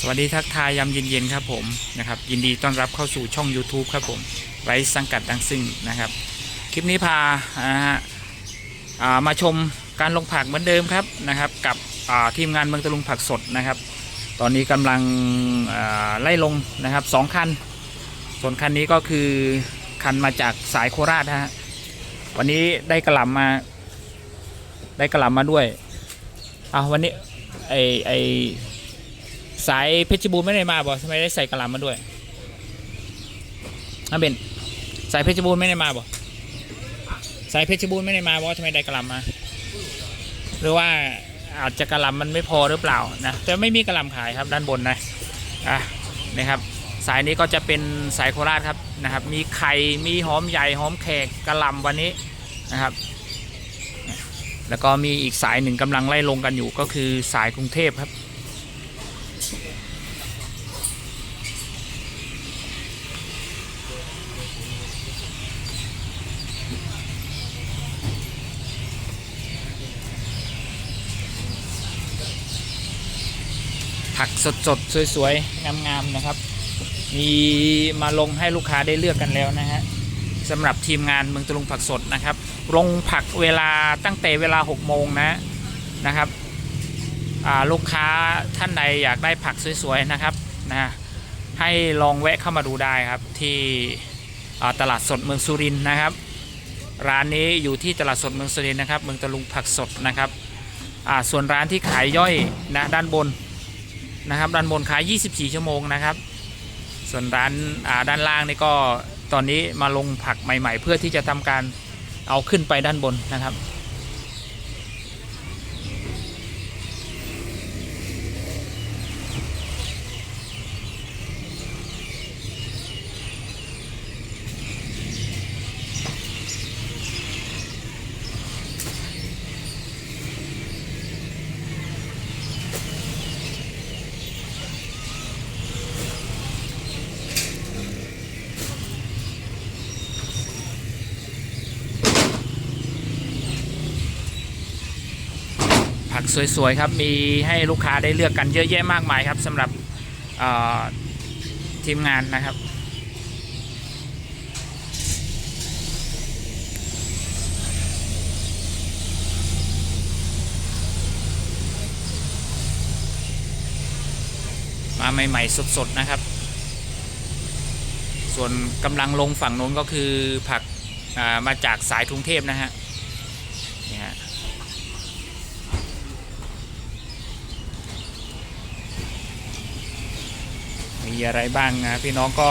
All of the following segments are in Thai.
สวัสดีทักทายยามเย็นๆครับผมนะครับยินดีต้อนรับเข้าสู่ช่อง YouTube ครับผมไร้สังกัดดังซึ่งนะครับ คลิปนี้พาอ่าฮะมาชมการลงผักเหมือนเดิมครับนะครับ กับทีมงานเมืองตะลุงผักสดนะครับ ตอนนี้กำลังไล่ลงนะครับสองคัน ส่วนคันนี้ก็คือคันมาจากสายโคราชฮะวันนี้ได้กระหล่ำมาได้กระหล่ำมาด้วยอ่าวันนี้ไอไอ สายเพชรบูรณ์ไม่ได้มาบ่ทำไมได้ใส่กระหลำมาด้วยอาเบนสายเพชรบูรณ์ไม่ได้มาบ่สายเพชรบูรณ์ไม่ได้มาบ่ทำไมได้กระหลำมาหรือว่าอาจจะกระลำมันไม่พอหรือเปล่านะแต่ไม่มีกระลำขายครับด้านบนนะอะนะครับ สายนี้ก็จะเป็นสายโคราชครับนะครับ มีไข่มีหอมใหญ่หอมแขกกระลำวันนี้นะครับ แล้วก็มีอีกสายหนึ่งกำลังไล่ลงกันอยู่ก็คือสายกรุงเทพครับ ผักสดๆ สวยๆ งามๆ นะครับ มีมาลงให้ลูกค้าได้เลือกกันแล้วนะฮะสำหรับทีมงานเมืองตะลุงผักสดนะครับลงผักเวลาตั้งแต่เวลา 6 โมงนะนะครับลูกค้าท่านใดอยากได้ผักสวยๆ นะครับนะให้ลองแวะเข้ามาดูได้ครับที่ตลาดสดเมืองสุรินทร์นะครับ ร้านนี้อยู่ที่ตลาดสดเมืองสุรินทร์นะครับ เมืองตะลุงผักสดนะครับส่วนร้านที่ขายย่อยนะด้านบน นะครับด้านบนขาย 24 ชั่วโมงนะครับ ส่วนร้านด้านล่างนี่ก็ตอนนี้มาลงผักใหม่ ๆ เพื่อที่จะทำการเอาขึ้นไปด้านบนนะครับ สวยๆครับ มีให้ลูกค้าได้เลือกกันเยอะแยะมากมายครับสำหรับทีมงานนะครับ มาใหม่ ๆ สด ๆ นะครับ ส่วนกำลังลงฝั่งโน้นก็คือผักมาจากสายกรุงเทพนะฮะนี่ฮะ มีอะไรบ้างนะพี่น้องก็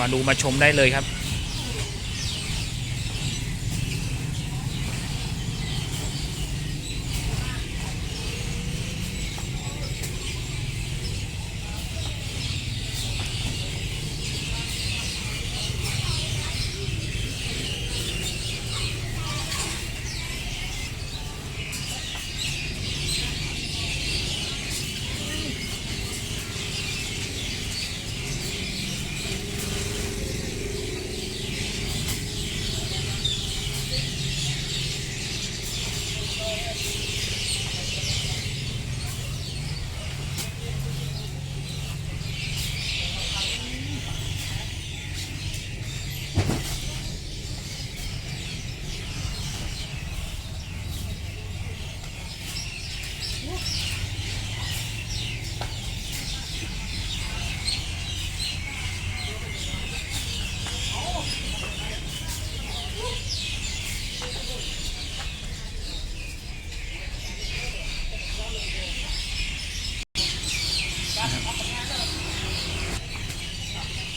มาดูมาชมได้เลยครับ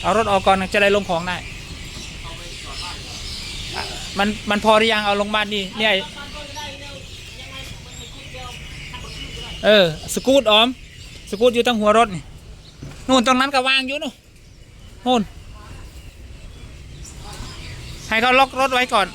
เอารถออกก่อนจะได้ลงของได้มันมันพอหรือยังเอาลงบ้านนี่เนี่ยเออสกูตออม สกูตอยู่ตั้งหัวรถนี่นู่นตรงนั้นก็วางอยู่นู่นนู่นให้เขาล็อกรถไว้ก่อน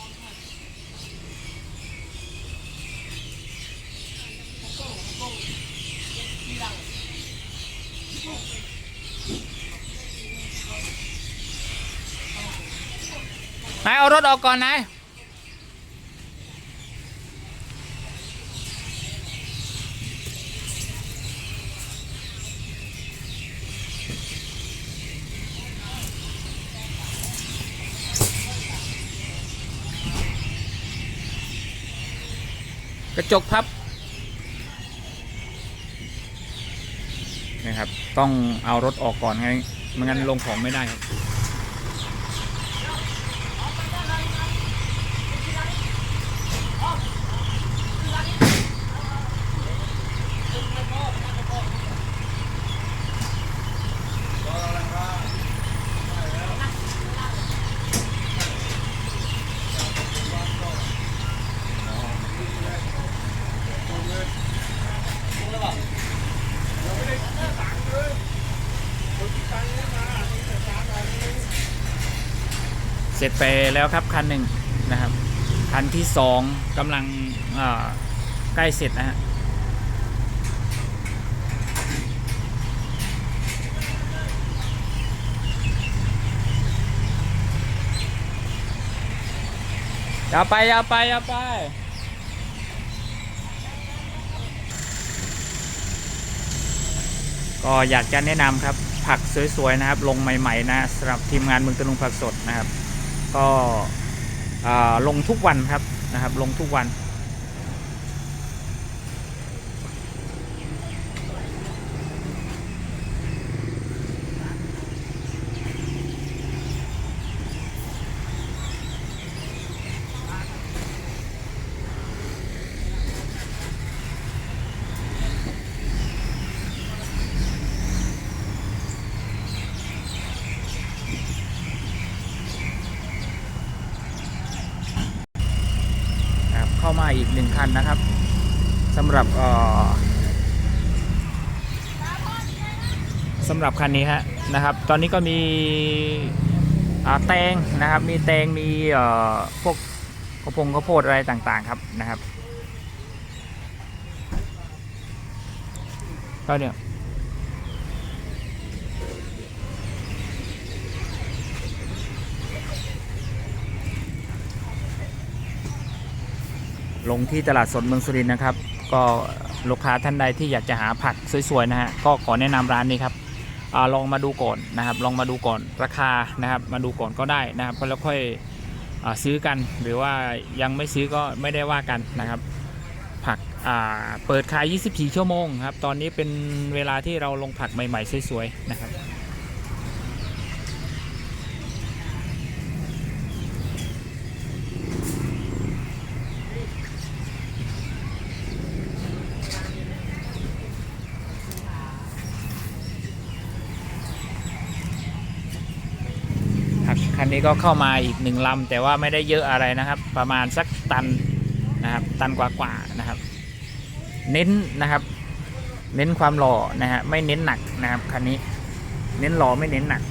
นายเอารถออกก่อนนายกระจกพับนะครับ ต้องเอารถออกก่อนไงไม่งั้นลงของไม่ได้ครับ สร็จไปแล้วครับคันหนึ่งนะครับ คันที่สองกำลังใกล้เสร็จนะฮะอย่าไปอย่าไปอย่าไปก็อยากจะแนะนำครับผักสวยๆนะครับ ลงใหม่ๆนะสำหรับทีมงานเมืองตะลุงผักสดนะครับ ก็ลงทุกวันครับนะครับ ลงทุกวันามาอีกหนึ่งคัญนะครับสำหรับอ่อสำหรับคันนี้ฮะนะครับ ตอนนี้ก็มีอ่าแตงนะครับ มีแตงมีอ่อพวกข้าวโพงกระโพดอะไรต่างๆครับนะครับก็เนี่ย ลงที่ตลาดสดเมืองสุรินทร์นะครับ ก็ลูกค้าท่านใดที่อยากจะหาผักสวยๆนะฮะก็ขอแนะนำร้านนี้ครับอลองมาดูก่อนนะครับ ลองมาดูก่อนราคานะครับมาดูก่อนก็ได้นะครับแล้วค่อยอซื้อกันหรือว่ายังไม่ซื้อก็ไม่ได้ว่ากันนะครับ ผักเปิดขาย 24 ชั่วโมงครับตอนนี้เป็นเวลาที่เราลงผักใหม่ๆสวยๆนะครับ คันนี้ก็เข้ามาอีกหนึ่งลำแต่ว่าไม่ได้เยอะอะไรนะครับ ประมาณสักตันนะครับตันกว่าๆนะครับ เน้นนะครับ เน้นความหล่อนะฮะไม่เน้นหนักนะครับคันนี้ เน้นหล่อไม่เน้นหนัก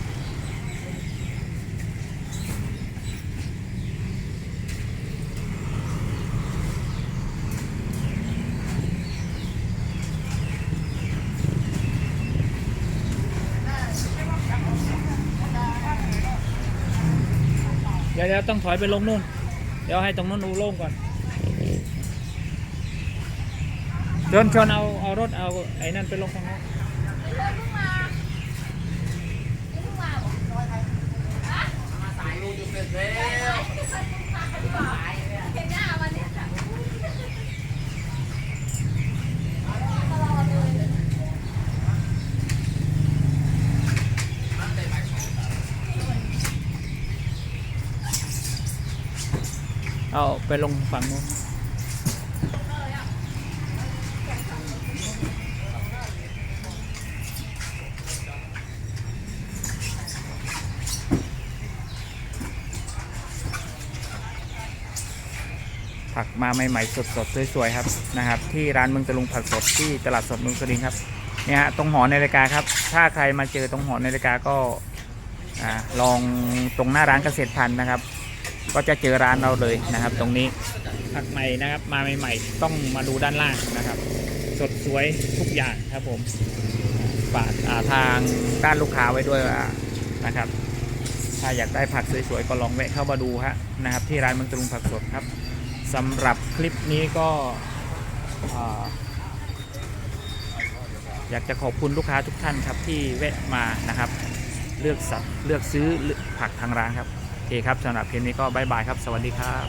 ดี๋ยวเดี๋ยวต้องถอยไปลงนู่น เดี๋ยวให้ตรงนู้นอูโล่งก่อนชนชนเอาเอารถเอาไอ้นั่นไปลงทางโน้นเอา ไปลงฝั่งนู้นผักมาใหม่ๆสดๆสวยๆครับนะครับ ที่ร้านเมืองตะลุงผักสดที่ตลาดสดเมืองสุรินทร์ครับเนี่ยฮะตรงหอในราฬิกาครับ ถ้าใครมาเจอตรงหอในราฬิกาก็อลองตรงหน้าร้านเกษตรพันธุ์นะครับ ก็จะเจอร้านเราเลยนะครับ ตรงนี้ผักใหม่นะครับมาใหม่ๆ ต้องมาดูด้านล่างนะครับ สดสวยทุกอย่างครับผมฝากอ่าทางด้านลูกค้าไว้ด้วยว่านะครับ ถ้าอยากได้ผักสวยๆก็ลองแวะเข้ามาดูฮะนะครับ ที่ร้านเมืองตรุงผักสดครับสำหรับคลิปนี้ก็อ่าอยากจะขอบคุณลูกค้าทุกท่านครับที่แวะมานะครับ เลือกสัตว์เลือกซื้อผักทางร้านครับโอ เคครับสำหรับคลิปนี้ก็บายบายครับ สวัสดีครับ